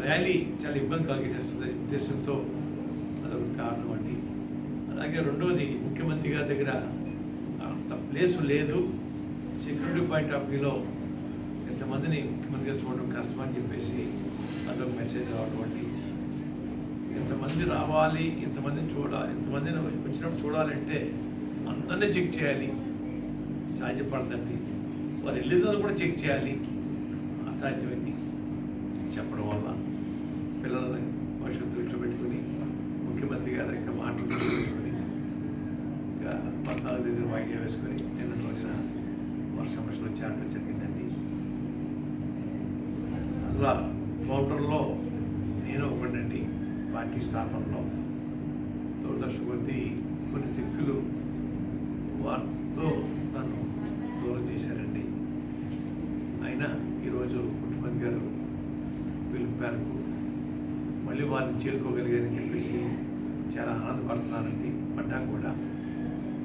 Rally చాలా ఇబ్బంది కలిగజేస్తుంది ఉద్దేశంతో అదొక కారణం అండి. అలాగే రెండవది ముఖ్యమంత్రి గారి దగ్గర అంత ప్లేస్ లేదు. సెక్యూరిటీ పాయింట్ ఆఫ్ వ్యూలో ఇంతమందిని ముఖ్యమంత్రి గారు చూడడం కష్టం అని చెప్పేసి అదొక మెసేజ్ రావడం అండి. రావాలి ఇంతమందిని చూడాలి ఎంతమందిని వచ్చినప్పుడు చూడాలంటే అందరినీ చెక్ చేయాలి. సాధ్యపడదండి. వారు వెళ్ళిందని కూడా చెక్ చేయాలి. అసాధ్యమైంది చెప్పడం వల్ల. పిల్లల్ని భవిష్యత్తు దృష్టిలో పెట్టుకుని ముఖ్యమంత్రి గారి యొక్క మాటలు పెట్టుకుని ఇంకా పద్నాలుగు దగ్గర వాయిదా వేసుకొని నిన్నటి రోజున వర్షం వర్షంలో చేరడం జరిగిందండి. అసలు ఫౌండర్లో నేను ఒకటండి పార్టీ స్థాపనలో. దూరదర్శన కొద్దీ కొన్ని శక్తులు వారితో నన్ను దూరం చేశారండి. అయినా ఈరోజు ముఖ్యమంత్రి గారు పిలుపు మేరకు మళ్ళీ వారిని చేరుకోగలిగారని చెప్పేసి చాలా ఆనందపడుతున్నానండి. పడ్డా కూడా.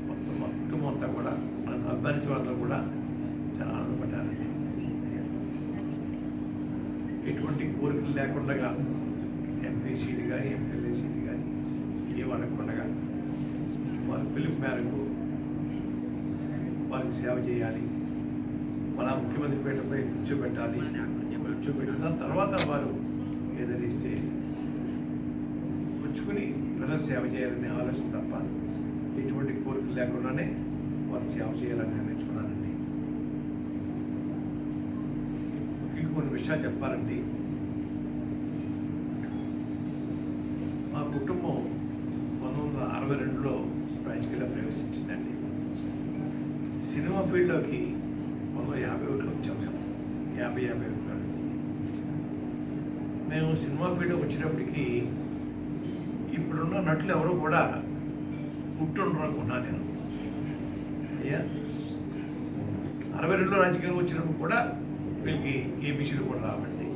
మొత్తం మా కుటుంబం అంతా కూడా నన్ను అభిమానించే కూడా చాలా ఆనందపడ్డారండి. ఎటువంటి కోరికలు లేకుండా ఎంపీ కానీ ఎంపీఎల్ఏ సీట్ కానీ ఏం అడగకుండా వారి పిలుపు మేరకు వారికి సేవ చేయాలి. మన ముఖ్యమంత్రి పీఠపై కూర్చోబెట్టాలి. కూర్చోబెట్టిన తర్వాత వారు ప్రజల సేవ చేయాలనే ఆలోచన తప్ప ఎటువంటి కోరికలు లేకుండానే వారు సేవ చేయాలని నిర్ణయించుకున్నానండి ఇంకా కొన్ని విషయాలు చెప్పాలండి. మా కుటుంబం పంతొమ్మిది వందల అరవై రెండులో రాజకీయాల్లో ప్రవేశించిందండి. సినిమా ఫీల్డ్లోకి పంతొమ్మిది వందల యాభై ఒకటిలో వచ్చాం మేము. యాభై యాభై ఒకటిలో అండి. మేము సినిమా ఫీల్డ్కి వచ్చేటప్పటికి ఇప్పుడున్న నటులు ఎవరు కూడా పుట్టుండ్రు అనుకున్నాను నేను. అయ్యా? అరవై రెండులో రాజకీయంలో వచ్చినప్పుడు కూడా వీళ్ళకి ఏబీసీలు కూడా రావండి.